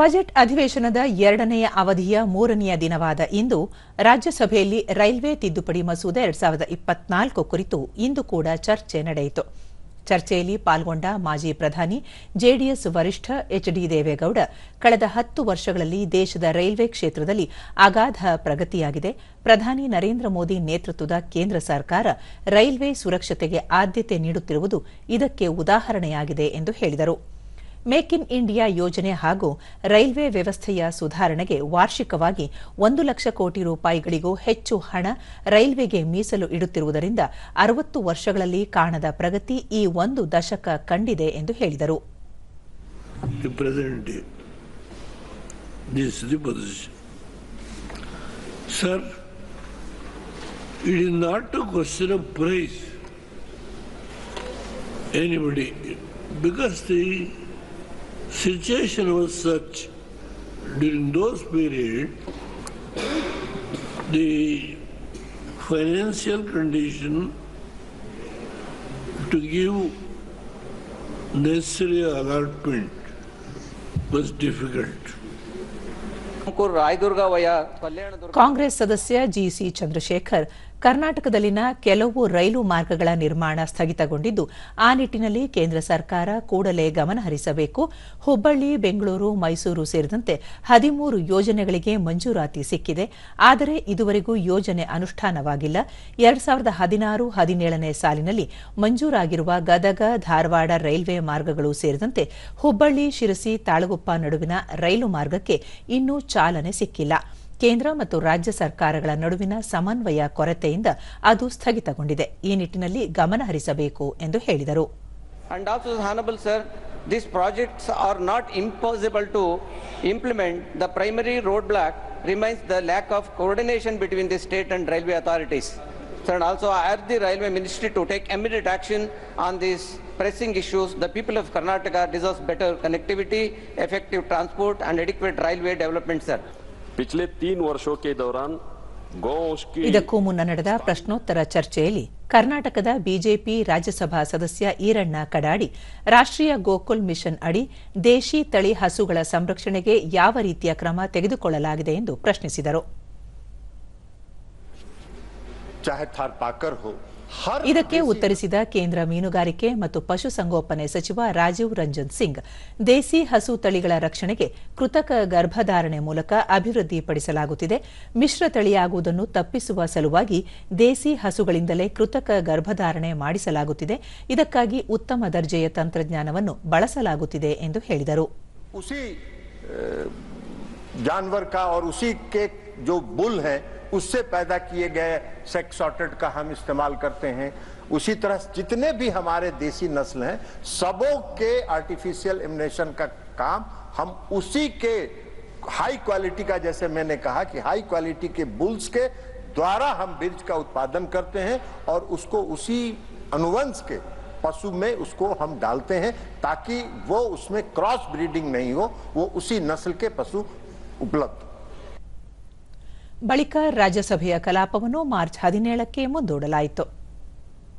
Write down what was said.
Budget ಅಧಿವೇಶನದ ಎರಡನೆಯ ಅವಧಿಯ ಮೂರನೆಯ ದಿನವಾದ ಇಂದು ರಾಜ್ಯಸಭೆಯಲ್ಲಿ ರೈಲ್ವೆ ತಿದ್ದುಪಡಿ ಮಸೂದೆ ಎರಡ್ ಸಾವಿರದ ಇಪ್ಪತ್ನಾಲ್ಕು ಕುರಿತು ಇಂದು ಕೂಡ ಚರ್ಚೆ ನಡೆಯಿತು. ಚರ್ಚೆಯಲ್ಲಿ ಪಾಲ್ಗೊಂಡ ಮಾಜಿ ಪ್ರಧಾನಿ, ಜೆಡಿಎಸ್ ವರಿಷ್ಠ ಎಚ್ ಡಿ ದೇವೇಗೌಡ, ಕಳೆದ ಹತ್ತು ವರ್ಷಗಳಲ್ಲಿ ದೇಶದ ರೈಲ್ವೆ ಕ್ಷೇತ್ರದಲ್ಲಿ ಅಗಾಧ ಪ್ರಗತಿಯಾಗಿದೆ. ಪ್ರಧಾನಿ ನರೇಂದ್ರ ಮೋದಿ ನೇತೃತ್ವದ ಕೇಂದ್ರ ಸರ್ಕಾರ ರೈಲ್ವೆ ಸುರಕ್ಷತೆಗೆ ಆದ್ಯತೆ ನೀಡುತ್ತಿರುವುದು ಇದಕ್ಕೆ ಉದಾಹರಣೆಯಾಗಿದೆ ಎಂದು ಹೇಳಿದರು. ಮೇಕ್ ಇನ್ ಇಂಡಿಯಾ ಯೋಜನೆ ಹಾಗೂ ರೈಲ್ವೆ ವ್ಯವಸ್ಥೆಯ ಸುಧಾರಣೆಗೆ ವಾರ್ಷಿಕವಾಗಿ ಒಂದು ಲಕ್ಷ ಕೋಟಿ ರೂಪಾಯಿಗಳಿಗೂ ಹೆಚ್ಚು ಹಣ ರೈಲ್ವೆಗೆ ಮೀಸಲು ಇಡುತ್ತಿರುವುದರಿಂದ ಅರವತ್ತು ವರ್ಷಗಳಲ್ಲಿ ಕಾಣದ ಪ್ರಗತಿ ಈ ಒಂದು ದಶಕ ಕಂಡಿದೆ ಎಂದು ಹೇಳಿದರು. Because the situation was such during those period, the financial condition to give necessary allotment was difficult. Tumakuru Rayadurga ವಯ ಕಲ್ಯಾಣದುರ್ಗ ಕಾಂಗ್ರೆಸ್ ಸದಸ್ಯ ಜಿಸಿ ಚಂದ್ರಶೇಖರ್ ಕರ್ನಾಟಕದಲ್ಲಿನ ಕೆಲವು ರೈಲು ಮಾರ್ಗಗಳ ನಿರ್ಮಾಣ ಸ್ಥಗಿತಗೊಂಡಿದ್ದು, ಆ ನಿಟ್ಟಿನಲ್ಲಿ ಕೇಂದ್ರ ಸರ್ಕಾರ ಕೂಡಲೇ ಗಮನ ಹರಿಸಬೇಕು. ಹುಬ್ಬಳ್ಳಿ, ಬೆಂಗಳೂರು, ಮೈಸೂರು ಸೇರಿದಂತೆ ಹದಿಮೂರು ಯೋಜನೆಗಳಿಗೆ ಮಂಜೂರಾತಿ ಸಿಕ್ಕಿದೆ. ಆದರೆ ಇದುವರೆಗೂ ಯೋಜನೆ ಅನುಷ್ಠಾನವಾಗಿಲ್ಲ. ಎರಡ್ ಸಾವಿರದ ಹದಿನಾರು, ಹದಿನೇಳನೇ ಸಾಲಿನಲ್ಲಿ ಮಂಜೂರಾಗಿರುವ ಗದಗ, ಧಾರವಾಡ ರೈಲ್ವೆ ಮಾರ್ಗಗಳು ಸೇರಿದಂತೆ ಹುಬ್ಬಳ್ಳಿ, ಶಿರಸಿ, ತಾಳಗುಪ್ಪ ನಡುವಿನ ರೈಲು ಮಾರ್ಗಕ್ಕೆ ಇನ್ನೂ ಚಾಲನೆ ಸಿಕ್ಕಿಲ್ಲ. ಕೇಂದ್ರ ಮತ್ತು ರಾಜ್ಯ ಸರ್ಕಾರಗಳ ನಡುವಿನ ಸಮನ್ವಯ ಕೊರತೆಯಿಂದ ಅದು ಸ್ಥಗಿತಗೊಂಡಿದೆ ಈ ನಿಟ್ಟಿನಲ್ಲಿ ಗಮನ ಹರಿಸಬೇಕು ಎಂದು ಹೇಳಿದರು And also, Honorable Sir, these projects are not impossible to implement. The primary roadblock remains the lack of coordination between the state and railway authorities. Sir, also I urge the railway ministry to take immediate action on these pressing issues. The people of Karnataka deserve better connectivity, effective transport and adequate railway development, sir. ಇದಕ್ಕೂ ಮುನ್ನ ನಡೆದ ಪ್ರಶ್ನೋತ್ತರ ಚರ್ಚೆಯಲ್ಲಿ ಕರ್ನಾಟಕದ BJP Rajya Sabha ಸದಸ್ಯ ಈರಣ್ಣ ಕಡಾಡಿ ರಾಷ್ಟ್ರೀಯ Gokul mission ಅಡಿ ದೇಶಿ ತಳಿ ಹಸುಗಳ ಸಂರಕ್ಷಣೆಗೆ ಯಾವ ರೀತಿಯ ಕ್ರಮ ತೆಗೆದುಕೊಳ್ಳಲಾಗಿದೆ ಎಂದು ಪ್ರಶ್ನಿಸಿದರು. चाहे थारपाकर हो हर ಇದಕ್ಕೆ ಉತ್ತರಿಸಿದ ಕೇಂದ್ರ ಮೀನುಗಾರಿಕೆ ಮತ್ತು ಪಶುಸಂಗೋಪನೆ ಸಚಿವ ರಾಜೀವ್ ರಂಜನ್ ಸಿಂಗ್ ದೇಸಿ ಹಸು ತಳಿಗಳ ರಕ್ಷಣೆಗೆ ಕೃತಕ ಗರ್ಭಧಾರಣೆ ಮೂಲಕ ಅಭಿವೃದ್ಧಿಪಡಿಸಲಾಗುತ್ತಿದೆ ಮಿಶ್ರ ತಳಿಯಾಗುವುದನ್ನು ತಪ್ಪಿಸುವ ಸಲುವಾಗಿ ದೇಸಿ ಹಸುಗಳಿಂದಲೇ ಕೃತಕ ಗರ್ಭಧಾರಣೆ ಮಾಡಿಸಲಾಗುತ್ತಿದೆ ಇದಕ್ಕಾಗಿ ಉತ್ತಮ ದರ್ಜೆಯ ತಂತ್ರಜ್ಞಾನವನ್ನು ಬಳಸಲಾಗುತ್ತಿದೆ ಎಂದು ಹೇಳಿದರು उसी अ, जानवर का और उसी के जो बुल है उससे पैदा किए गए सेक्स सॉर्टेड का हम इस्तेमाल करते हैं उसी तरह जितने भी हमारे देसी नस्ल हैं, सबों के आर्टिफिशियल इमिनेशन का काम हम उसी के हाई क्वालिटी का, जैसे मैंने कहा कि हाई क्वालिटी के बुल्स के द्वारा हम बीज का उत्पादन करते हैं और उसको उसी अनुवंश के पशु में उसको हम डालते हैं ताकि वो उसमें क्रॉस ब्रीडिंग नहीं हो, वो उसी नस्ल के पशु उपलब्ध। ಬಳಿಕ ರಾಜ್ಯಸಭೆಯ ಕಲಾಪವನ್ನು ಮಾರ್ಚ್ ಹದಿನೇಳಕ್ಕೆ ಮುಂದೂಡಲಾಯಿತು.